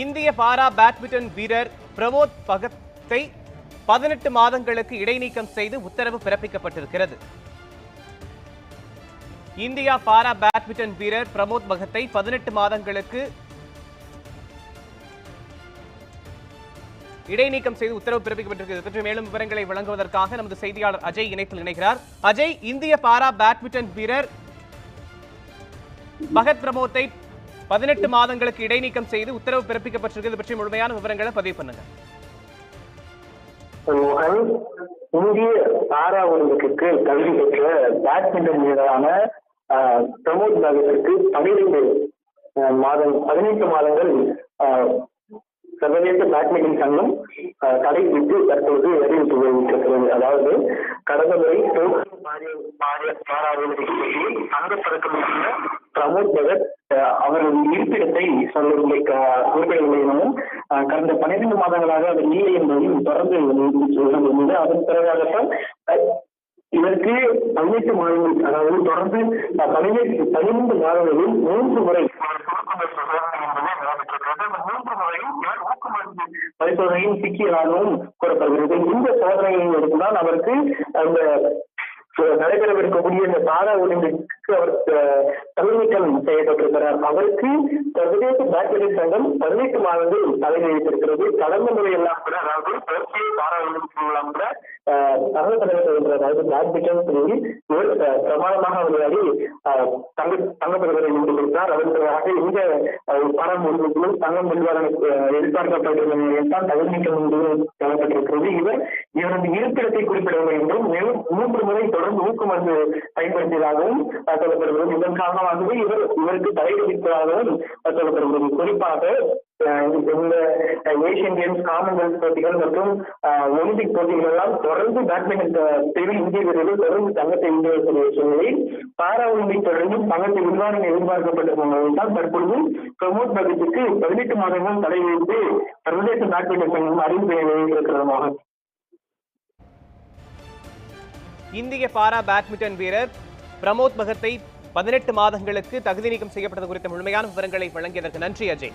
இந்திய para badminton வீரர் பிரமோத் பகத்தை பதினெட்டு மாதங்களுக்கு இடைநீக்கம் செய்து உத்தரவு பிறப்பிக்கப்பட்டிருக்கிறது. இந்தியா பாரா பேட்மிண்டன் வீரர் பிரமோத் பகத்தை பதினெட்டு மாதங்களுக்கு இடைநீக்கம் செய்து உத்தரவு பிறப்பிக்கப்பட்டிருக்கிறது. பற்றி மேலும் விவரங்களை வழங்குவதற்காக நமது செய்தியாளர் அஜய் இணைப்பில் இணைகிறார். அஜய் இந்திய பாரா பேட்மிண்டன் வீரர் பகத் பிரமோத்தை பதினெட்டு மாதங்களுக்கு இடைநீக்கம் செய்து உத்தரவு பிறப்பிக்கப்பட்டிருக்கிறது பற்றி முழுமையான விவரங்களை பதிவு பண்ணுங்க. இந்திய பாரா ஒலிம்பிக்கு கல்வி பெற்ற பேட்மிண்டன் வீரரான பிரமோத் பாகத்திற்கு பனிரெண்டு ஆஹ், மாதம் பதினெட்டு மாதங்கள் ஆஹ், சர்வதேச பேட்மிண்டன் சங்கம் தடை விட்டு தற்போது அறிவித்து அதாவது கடந்த முறை பாரிய பாரா ஒலிம்பிக் போட்டியில் தங்கப்பதக்கம் பிரமோத் பகத் அவரது இருப்பிடத்தை சொல்லவில்லை குறிப்பிடவில்லை எனவும் கடந்த பன்னிரண்டு மாதங்களாக அவர் இல்லை என்பதையும் தொடர்ந்து சொல்லியிருந்தது அதன் பிறகாகத்தான் இதற்கு பதினெட்டு மாதங்கள் அதாவது தொடர்ந்து பதினெட்டு பதினைந்து மாதங்களில் மூன்று முறை மூன்று முறையும் இவர் ஊக்கமருந்து பரிசோதனையில் சிக்கியதாகவும் கூறப்படுகிறது. இந்த சோதனையின் இருந்தால் அவருக்கு அந்த நடைபெறவிருக்கக்கூடிய இந்த பாரா ஒலிம்பிக்கு அவர் அஹ், தகுதிநீக்கம் செய்யப்பட்டிருக்கிறார். அவருக்கு சர்வதேச பேட்மிண்டன் சங்கம் பதினெட்டு மாதங்கள் தடை வைத்திருக்கிறது கடந்த முறை எல்லாம் கூட அதாவது டோக்கியோ பாரா ஒலிம்பிக் எல்லாம் கூட அஹ், தலைவர் என்ற அதாவது பேட்மிண்டன் பிரிவில் இவர் அஹ், விளையாடி தங்க தங்கப்பதக்கத்தை வென்று கொடுத்தார். அதற்காக இந்த பணம் பாரா தங்கம் வெல்வார் எதிர்பார்க்கப்பட்டிருந்த நிலையில் தான் தகுதி நீக்கம் இவர் இவரது இருப்பிடத்தை குறிப்பிடவில்லை என்றும் மேலும் மூன்று முறை தொடர்ந்து ஊக்கமருந்து பயன்படுத்தியதாகவும் சொல்லப்படுகிறது இதன் காரணமாகவே இவர் இவருக்கு தடை விதிப்பதாகவும் சொல்லப்படுகிறது குறிப்பாக இந்த ஏசியன் கேம்ஸ் காமன்வெல்த் போட்டிகள் மற்றும் ஒலிம்பிக் போட்டிகள் எல்லாம் தொடர்ந்து பேட்மிண்டன் பிரிவில் இந்திய வீரர்கள் தொடர்ந்து தங்கத்தை வென்றக்கூடிய சூழ்நிலையில் பாரா ஒலிம்பிக் தொடர்ந்தும் தங்கத்தை விரிவான என எதிர்பார்க்கப்பட்டிருந்த தற்பொழுது பிரமோத் பகத்துக்கு பதினெட்டு மாதங்கள் தடை விதித்து சர்வதேச பேட்மிண்டன் சங்கம் அறிவிப்பை வெளியிட்டிருக்கிறதாக இந்திய பாரா பேட்மிண்டன் வீரர் பிரமோத் பகத்தை பதினெட்டு மாதங்களுக்கு தகுதி நீக்கம் செய்யப்பட்டது குறித்த முழுமையான விவரங்களை வழங்கியதற்கு நன்றி அஜய்.